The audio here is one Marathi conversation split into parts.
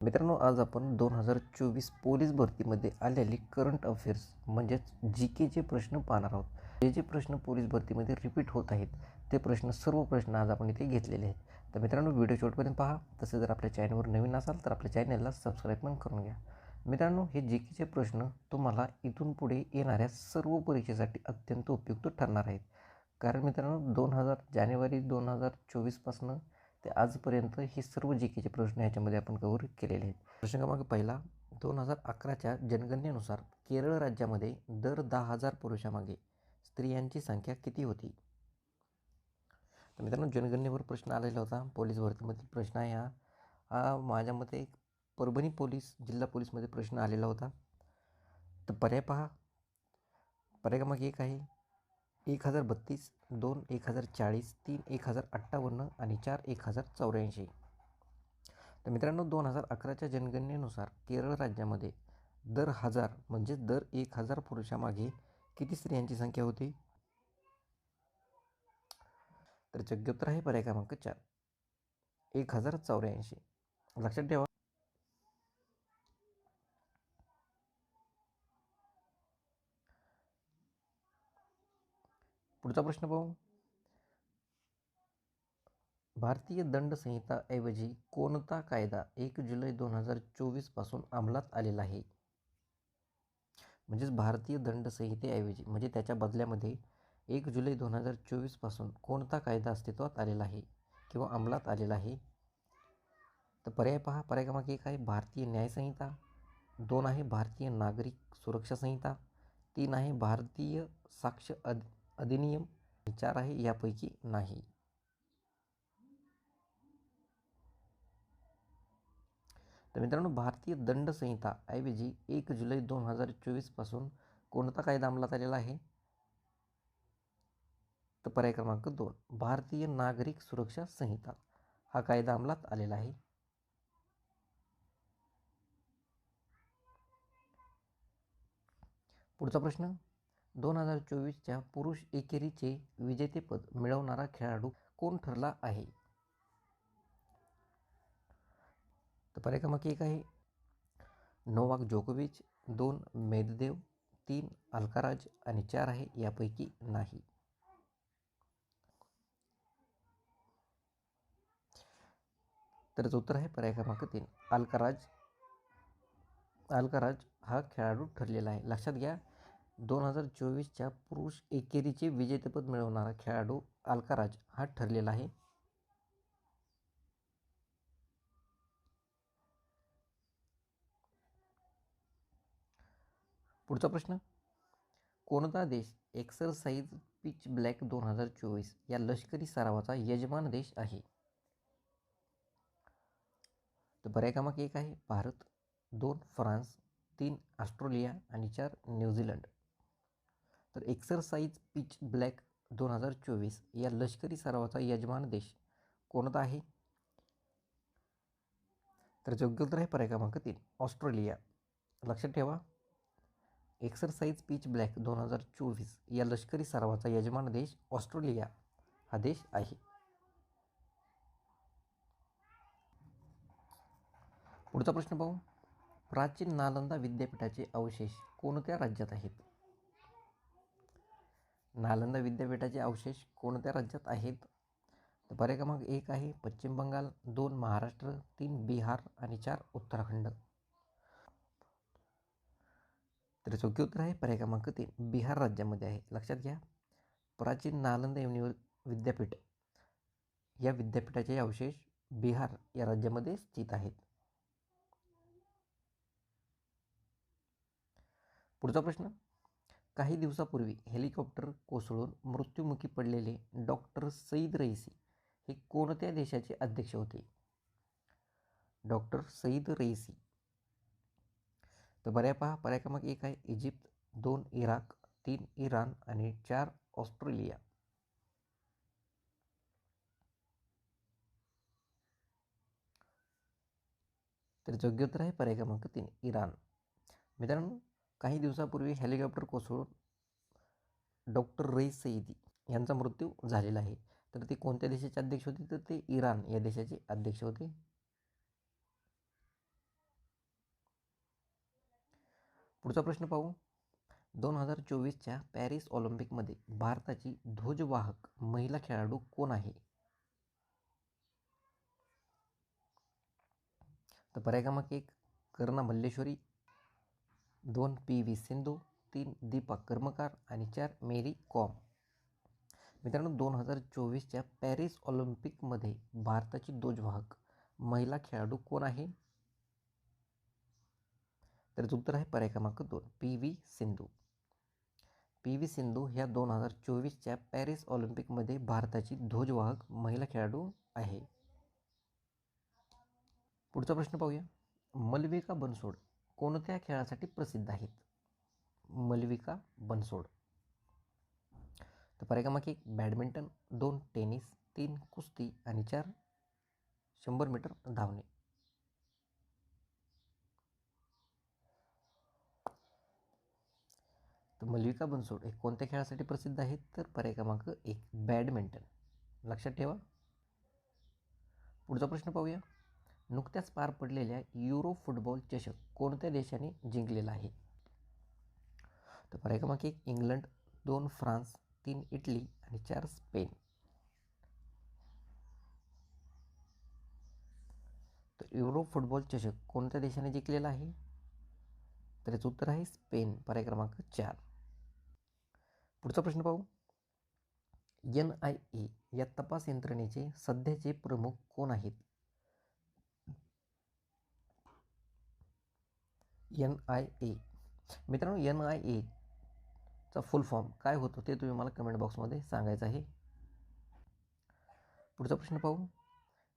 मित्रांनो आज आपण दोन हजार चोवीस पोलीस भरतीमध्ये आलेले करंट अफेअर्स म्हणजेच जी केचे प्रश्न पाहणार आहोत. जे जे प्रश्न पोलीस भरतीमध्ये रिपीट होत आहेत ते प्रश्न सर्व प्रश्न आज आपण इथे घेतलेले आहेत. तर मित्रांनो व्हिडिओ शेवटपर्यंत पहा. तसे जर आपल्या चॅनलवर नवीन असाल तर आपल्या चॅनलला सबस्क्राईब पण करून घ्या. मित्रांनो हे जी केचे प्रश्न तुम्हाला इथून पुढे येणाऱ्या सर्व परीक्षेसाठी अत्यंत उपयुक्त ठरणार आहेत. कारण मित्रांनो दोन हजार जानेवारी दोन हजार चोवीसपासनं ते आजपर्यंत हे सर्व जी केचे प्रश्न ह्याच्यामध्ये आपण कव्हर केलेले आहेत. प्रश्न क्रमांक पहिला दोन हजार अकराच्या जनगणनेनुसार केरळ राज्यामध्ये दर दहा हजार पुरुषामागे स्त्रियांची संख्या किती होती? तर मित्रांनो जनगणनेवर प्रश्न आलेला होता. पोलीस भरतीमधील प्रश्न आहे हा. हा माझ्या मते परभणी पोलीस जिल्हा पोलीसमध्ये प्रश्न आलेला होता. तर पर्याय पहा. पर्याय क्रमांक एक आहे. एक हजार बत्तीस दोन एक हजार चाळीस तीन एक हजार अठ्ठावन्न आणि चार एक हजार चौऱ्याऐंशी. तर मित्रांनो दोन हजार अकराच्या जनगणनेनुसार केरळ राज्यामध्ये दर हजार म्हणजे दर एक हजार पुरुषामागे किती स्त्रियांची संख्या होती? तर योग्योत्तर आहे पर्याय क्रमांक चार. एक हजार चौऱ्याऐंशी. लक्षात ठेवा. पुढचा प्रश्न पाहू? भारतीय दंड संहिताऐवजी कोणता कायदा एक जुलै दोन हजार चोवीसपासून अंमलात आलेला आहे? म्हणजेच भारतीय दंड संहितेऐवजी म्हणजे त्याच्या बदल्यामध्ये एक जुलै दोन हजार चोवीसपासून कोणता कायदा अस्तित्वात आलेला आहे किंवा अंमलात आलेला आहे? तर पर्याय पहा. पर्याय क्रमांक एक आहे भारतीय न्यायसंहिता दोन आहे भारतीय नागरिक सुरक्षा संहिता. तीन आहे भारतीय साक्ष अध अधिनियम विचार आहे यापैकी नाही. तर मित्रांनो भारतीय दंड संहिता ऐवजी एक जुलै दोन हजार चोवीसपासून कोणता कायदा अंमलात आलेला आहे? तर पर्याय क्रमांक दोन भारतीय नागरिक सुरक्षा संहिता. हा कायदा अंमलात आलेला आहे. पुढचा प्रश्न दोन हजार चोवीसच्या पुरुष एकेरीचे विजेतेपद मिळवणारा खेळाडू कोण ठरला आहे? तर पर्याय क्रमांक एक आहे. नोवाक जोकोविच दोन मेददेव तीन अल्काराज आणि चार आहे यापैकी नाही. तर उत्तर आहे पर्याय क्रमांक तीन. अल्काराज अल्काराज हा खेळाडू ठरलेला आहे. लक्षात घ्या दोन हजार चोवीसच्या पुरुष एकेरीचे विजेतेपद मिळवणारा खेळाडू अल्काराज हा ठरलेला आहे. पुढचा प्रश्न. कोणता देश एक्सरसाइज पिच ब्लॅक दोन हजार चोवीस या लष्करी सरावाचा यजमान देश आहे? तर बऱ्या कामाक एक आहे भारत दोन फ्रान्स तीन ऑस्ट्रेलिया आणि चार न्यूझीलंड. तर एक्सरसाइज पिच ब्लॅक दोन हजार चोवीस या लष्करी सरावाचा यजमान देश कोणता आहे? तर योग्य उत्तर आहे पर्याय क्रमांक तीन ऑस्ट्रेलिया. लक्षात ठेवा एक्सरसाइज पिच ब्लॅक दोन हजार चोवीस या लष्करी सरावाचा यजमान देश ऑस्ट्रेलिया हा देश आहे. पुढचा प्रश्न पाहू. प्राचीन नालंदा विद्यापीठाचे अवशेष कोणत्या राज्यात आहेत? नालंदा विद्यापीठाचे अवशेष कोणत्या राज्यात आहेत? तर पर्याय क्रमांक एक आहे पश्चिम बंगाल दोन महाराष्ट्र तीन बिहार आणि चार उत्तराखंड. तर चौकी उत्तर आहे पर्याय क्रमांक तीन बिहार राज्यामध्ये आहे. लक्षात घ्या प्राचीन नालंदा युनिवर् विद्यापीठ या विद्यापीठाचे अवशेष बिहार या राज्यामध्ये स्थित आहेत. पुढचा प्रश्न काही दिवसापूर्वी हेलिकॉप्टर कोसळून मृत्युमुखी पडलेले डॉक्टर सईद रईसी हे कोणत्या देशाचे अध्यक्ष होते? Doctor Saeed Raisi. तर बऱ्या पहा पर्याय क्रमांक एक आहे इजिप्त दोन इराक तीन इराण आणि चार ऑस्ट्रेलिया. तर योग्य उत्तर आहे पर्याय क्रमांक तीन इराण. मित्रांनो काही दिवसापूर्वी हेलिकॉप्टर कोसळून डॉक्टर रईस सईदी यांचा मृत्यू झालेला आहे. तर ते कोणत्या देशाचे अध्यक्ष होते? तर ते इराण या देशाचे अध्यक्ष होते. पुढचा प्रश्न पाहू. दोन हजार चोवीसच्या पॅरिस ऑलिम्पिकमध्ये भारताची ध्वजवाहक महिला खेळाडू कोण आहे? तर पर्याय क्रमांक एक करुणा मल्लेश्वरी दोन पी व्ही सिंधू तीन दीपक कर्मकार आणि चार मेरी कॉम. मित्रांनो दोन हजार चोवीसच्या पॅरिस ऑलिम्पिकमध्ये भारताची ध्वजवाहक महिला खेळाडू कोण आहे? तर उत्तर आहे पर्याय क्रमांक दोन P V Sindhu. P V Sindhu ह्या दोन हजार चोवीसच्या पॅरिस ऑलिम्पिकमध्ये भारताची ध्वजवाहक महिला खेळाडू आहे. पुढचा प्रश्न पाहूया. मलविका बनसोड कोणत्या खेळासाठी प्रसिद्ध आहेत? मलविका बनसोड. तर पर्याय एक बॅडमिंटन दोन टेनिस तीन कुस्ती आणि चार शंभर मीटर धावणे. तर मल्लिका बनसोड हे कोणत्या खेळासाठी प्रसिद्ध आहेत? तर पर्याय क्रमांक एक बॅडमिंटन. लक्षात ठेवा. पुढचा प्रश्न पाहूया. नुकत्याच पार पडलेल्या युरो फुटबॉल चषक कोणत्या देशाने जिंकलेला आहे? तर पर्याय क्रमांक एक इंग्लंड दोन फ्रान्स तीन इटली आणि चार स्पेन. तर युरो फुटबॉल चषक कोणत्या देशाने जिंकलेला आहे? तर याचं उत्तर आहे स्पेन पर्याय क्रमांक चार. पुढचा प्रश्न पाहू. एन आय ए या तपास यंत्रणेचे सध्याचे प्रमुख कोण आहेत? एन आय ए मित्रांनो एन आय एचा फुल फॉर्म काय होतो ते तुम्ही मला कमेंट बॉक्समध्ये सांगायचं आहे. पुढचा प्रश्न पाहू.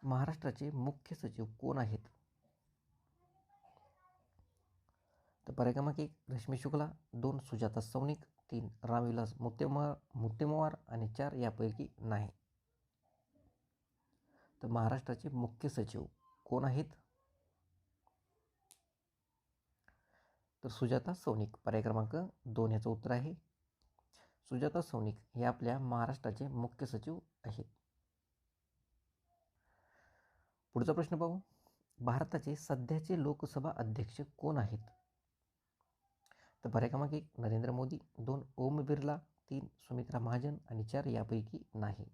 महाराष्ट्राचे मुख्य सचिव कोण आहेत? तर पर्याय क्रमांक एक रश्मी शुक्ला दोन सुजाता सौनिक तीन रामविलास मुत्तेमवार मुत्तेमवार आणि चार यापैकी नाही. तर महाराष्ट्राचे मुख्य सचिव कोण आहेत? तर सुजाता सौनिक. पर्याय क्रमांक दोन याचं उत्तर आहे. सुजाता सौनिक हे आपल्या महाराष्ट्राचे मुख्य सचिव आहेत. पुढचा प्रश्न पाहू. भारताचे सध्याचे लोकसभा अध्यक्ष कोण आहेत? तर पर्याय क्रमांक एक नरेंद्र मोदी. दोन ओम बिर्ला. तीन सुमित्रा महाजन. आणि चार यापैकी नाही.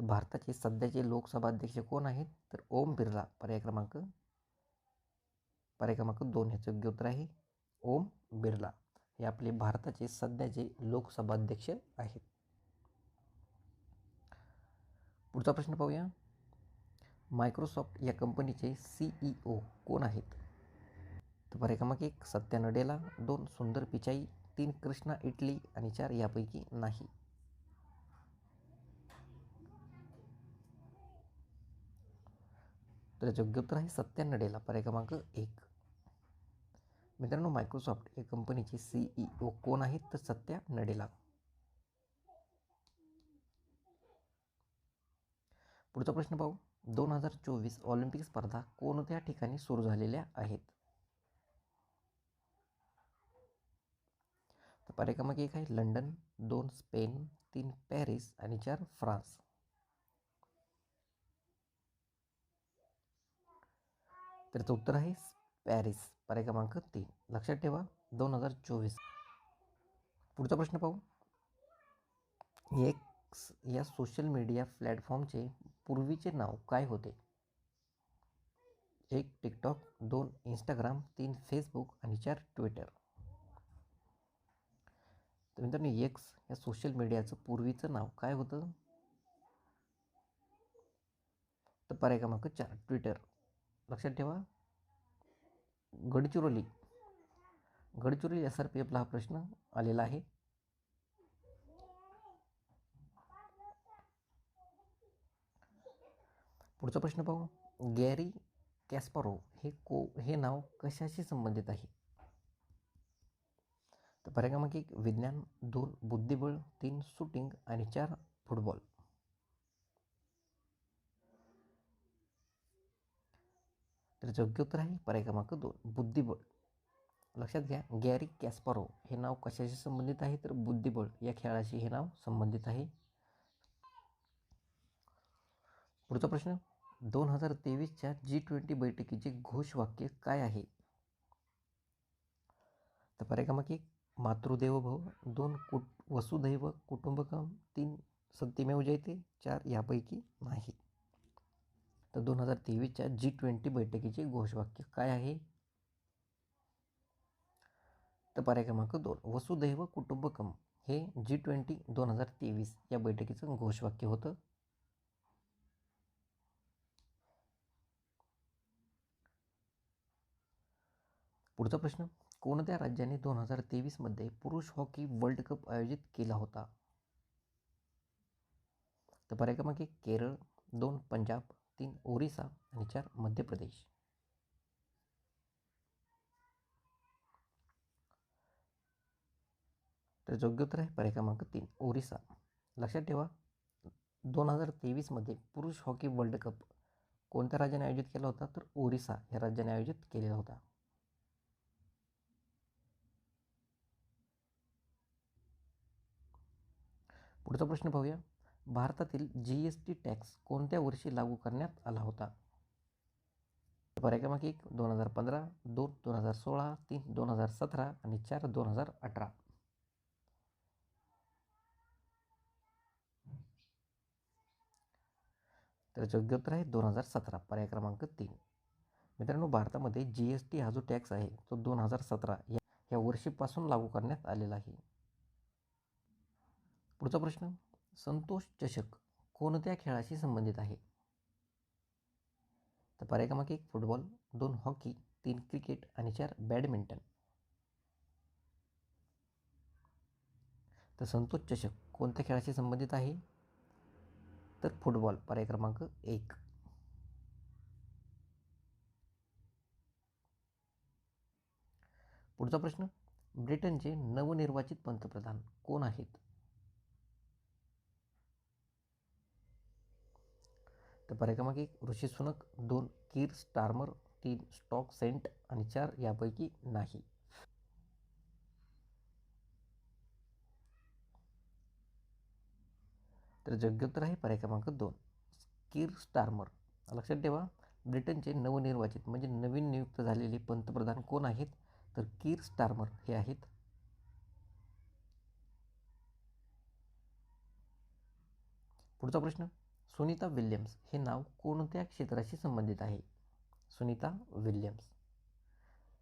तर भारताचे सध्याचे लोकसभा अध्यक्ष कोण आहेत? तर ओम बिर्ला. पर्याय क्रमांक पर्याय क्रमांक दोन ह्याचं योग्य उत्तर आहे. ओम बिर्ला हे आपले भारताचे सध्याचे लोकसभा अध्यक्ष आहेत. पुढचा प्रश्न पाहूया. मायक्रोसॉफ्ट या कंपनीचे सीईओ कोण आहेत? तर पर्याय क्रमांक एक सत्या नडेला दोन सुंदर पिचाई तीन कृष्णा इटली आणि चार यापैकी नाही. तर याचं योग्य उत्तर आहे सत्त्याण्णव नडेला पर्याय क्रमांक एक. मित्रांनो मायक्रोसॉफ्ट या कंपनीचे सीईओ कोण आहेत? तर सत्या नडेला पुढचा प्रश्न पाहू. दोन हजार चोवीस ऑलिम्पिक स्पर्धा कोणत्या ठिकाणी सुरू झालेल्या आहेत? तर पर्याय क्रमांक एक आहे लंडन दोन स्पेन तीन पॅरिस आणि चार फ्रान्स. तर याचं उत्तर आहे पॅरिस. पर्याय क्रमांक तीन. लक्षात ठेवा दोन हजार चोवीस. पुढचा प्रश्न पाहू. एक्स या सोशल मीडिया प्लॅटफॉर्मचे पूर्वीचे नाव काय होते? एक टिकटॉक दोन इंस्टाग्राम तीन फेसबुक आणि चार ट्विटर तर मित्रांनो एक्स या सोशल मीडियाचं पूर्वीचं नाव काय होतं? तर पर्याय क्रमांक चार ट्विटर लक्षात ठेवा. Gadchiroli. Gadchiroli S R P एफला हा प्रश्न आलेला आहे. पुढचा प्रश्न पाहू. गॅरी कॅस्पारो हे को हे नाव कशाशी संबंधित आहे? तर पर्याय एक विज्ञान दोन बुद्धिबळ तीन शूटिंग आणि चार फुटबॉल. तर योग्य उत्तर आहे पर्याय क्रमांक दोन बुद्धिबळ. लक्षात घ्या गॅरी कॅस्पारो हे नाव कशाशी संबंधित आहे? तर बुद्धिबळ या खेळाशी हे नाव संबंधित आहे. पुढचा प्रश्न दोन हजार तेवीसच्या जी ट्वेंटी बैठकीचे घोषवाक्य काय आहे? तर पर्याय क्रमांक एक मातृदेवो भव. दोन कुट वसुधैव कुटुंबकम. तीन सत्यमेव जयते. चार यापैकी नाही. तर दोन हजार तेवीसच्या जी ट्वेंटी बैठकीचे घोषवाक्य काय आहे? तर पर्याय क्रमांक दोन वसुधैव कुटुंबकम हे जी ट्वेंटी दोन हजार तेवीस या बैठकीचं घोषवाक्य होतं. पुढचा प्रश्न कोणत्या राज्याने दोन हजार तेवीसमध्ये पुरुष हॉकी वर्ल्ड कप आयोजित केला होता? तर पर्याय क्रमांक एक केरळ दोन पंजाब तीन ओरिसा आणि चार मध्य प्रदेश. तर योग्य उत्तर आहे पर्याय क्रमांक तीन ओरिसा. लक्षात ठेवा दोन हजार तेवीसमध्ये पुरुष हॉकी वर्ल्ड कप कोणत्या राज्याने आयोजित केला होता? तर ओरिसा या राज्याने आयोजित केलेला होता. पुढचा प्रश्न पाहूया. भारतातील जी एस टी टॅक्स कोणत्या वर्षी लागू करण्यात आला होता? पर्याय एक दोन हजार पंधरा दोन दोन हजार सोळा तीन दोन हजार सतरा आणि चार दोन हजार अठरा. तर योग्य उत्तर आहे दोन हजार सतरा पर्याय क्रमांक तीन. मित्रांनो भारतामध्ये जी एस टी हा जो टॅक्स आहे तो दोन हजार सतरा या या वर्षीपासून लागू करण्यात आलेला आहे. पुढचा प्रश्न. संतोष चषक कोणत्या खेळाशी संबंधित आहे? तर पर्याय क्रमांक एक फुटबॉल दोन हॉकी तीन क्रिकेट आणि चार बॅडमिंटन. तर संतोष चषक कोणत्या खेळाशी संबंधित आहे? तर फुटबॉल पर्याय क्रमांक एक. पुढचा प्रश्न ब्रिटनचे नवनिर्वाचित पंतप्रधान कोण आहेत? तर पर्याक्रमांक एक ऋषी सुनक दोन कीर स्टार्मर तीन स्टॉक सेंट आणि चार यापैकी नाही. तर जग्योत्तर आहे पर्याय क्रमांक दोन. Keir Starmer. लक्षात ठेवा ब्रिटनचे नवनिर्वाचित म्हणजे नवीन नियुक्त झालेले पंतप्रधान कोण आहेत? तर कीर स्टार्मर हे आहेत. पुढचा प्रश्न. सुनीता विल्यम्स हे नाव कोणत्या क्षेत्राशी संबंधित आहे? सुनीता विल्यम्स.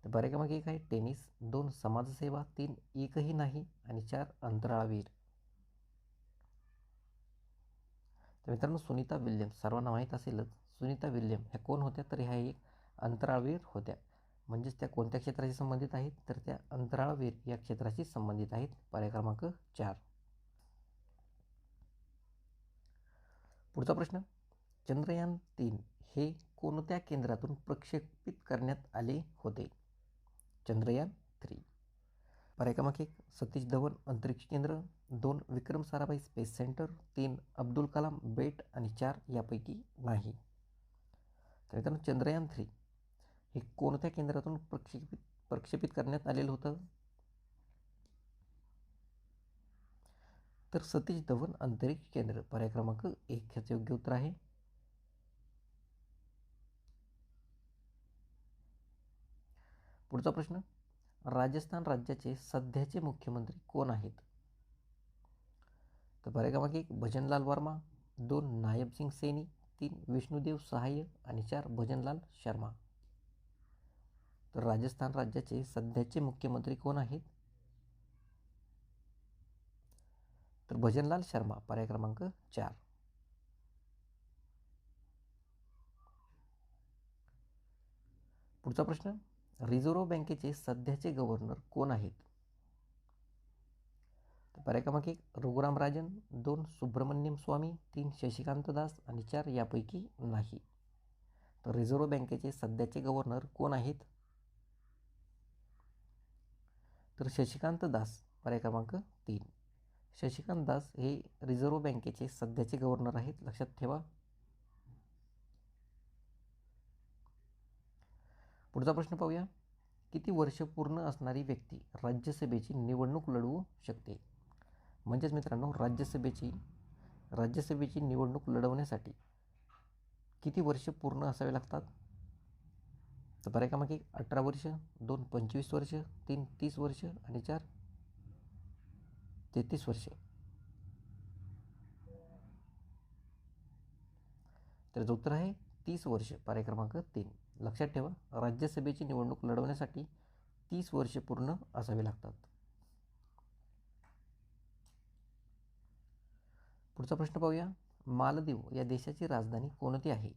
तर पर्याय एक आहे टेनिस दोन समाजसेवा तीन एकही नाही आणि चार अंतराळवीर. तर मित्रांनो सुनीता विल्यम्स सर्वांना माहीत असेलच सुनीता विल्यम ह्या कोण होत्या? तर ह्या एक अंतराळवीर होत्या. म्हणजेच त्या कोणत्या क्षेत्राशी संबंधित आहेत? तर त्या अंतराळवीर या क्षेत्राशी संबंधित आहेत. पर्याय क्रमांक चार. पुढचा प्रश्न. चंद्रयान तीन हे कोणत्या केंद्रातून प्रक्षेपित करण्यात आले होते? चंद्रयान थ्री पर्याय क्रमांक एक सतीश धवन अंतरिक्ष केंद्र. दोन विक्रम साराभाई स्पेस सेंटर. तीन अब्दुल कलाम बेट. आणि चार यापैकी नाही. तर मित्रांनो चंद्रयान थ्री हे कोणत्या केंद्रातून प्रक्षेपित प्रक्षेपित करण्यात आलेलं होतं? तर सतीश धवन अंतरिक्ष केंद्र पर्याय क्रमांक एक ह्याचं योग्य उत्तर आहे. पुढचा प्रश्न राजस्थान राज्याचे सध्याचे मुख्यमंत्री कोण आहेत? तर पर्याय क्रमांक एक भजनलाल वर्मा. दोन नायब सिंग सैनी. तीन विष्णुदेव सहाय्य. आणि चार भजनलाल शर्मा. तर राजस्थान राज्याचे सध्याचे मुख्यमंत्री कोण आहेत? तर भजनलाल शर्मा पर्याय क्रमांक चार. पुढचा प्रश्न रिझर्व्ह बँकेचे सध्याचे गव्हर्नर कोण आहेत? पर्याय क्रमांक एक रघुराम राजन दोन सुब्रमण्यम स्वामी तीन शशिकांत दास आणि चार यापैकी नाही. तर रिझर्व्ह बँकेचे सध्याचे गव्हर्नर कोण आहेत? तर शशिकांत दास पर्याय क्रमांक तीन. शशिकांत दास हे रिझर्व्ह बँकेचे सध्याचे गव्हर्नर आहेत लक्षात ठेवा. पुढचा प्रश्न पाहूया. किती वर्ष पूर्ण असणारी व्यक्ती राज्यसभेची निवडणूक लढवू शकते? म्हणजेच मित्रांनो राज्यसभेची राज्यसभेची निवडणूक लढवण्यासाठी किती वर्ष पूर्ण असावे लागतात? तर पर्याय एक अठरा वर्ष दोन पंचवीस वर्ष तीन तीस वर्ष आणि चार तेहतीस वर्षे. तर उत्तर आहे तीस वर्ष पर्याय क्रमांक तीन. लक्षात ठेवा राज्यसभेची निवडणूक लढवण्यासाठी तीस वर्षे पूर्ण असावे लागतात. पुढचा प्रश्न पाहूया. मालदीव या देशाची राजधानी कोणती आहे?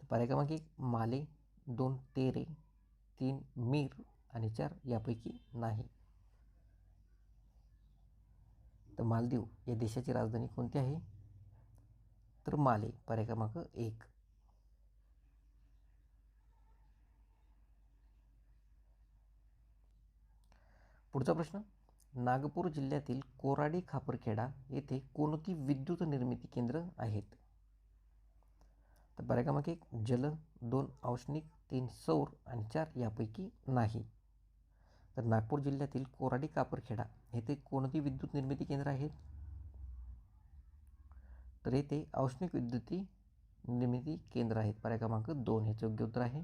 तर पर्याय क्रमांक एक माले दोन तेरे तीन मीर आणि चार यापैकी नाही. तर मालदीव या देशाची राजधानी कोणती आहे? तर माले पर्याय क्रमांक एक. पुढचा प्रश्न नागपूर जिल्ह्यातील कोराडी खापरखेडा येथे कोणती विद्युत निर्मिती केंद्र आहेत? तर पर्याय क्रमांक एक जल दोन औष्णिक तीन सौर आणि चार यापैकी नाही. तर नागपूर जिल्ह्यातील कोराडी कापरखेडा येथे कोणती विद्युत निर्मिती केंद्र आहेत? तर येथे औष्णिक विद्युती निर्मिती केंद्र आहेत. पर्याय क्रमांक दोन हेचे योग्य उत्तर आहे.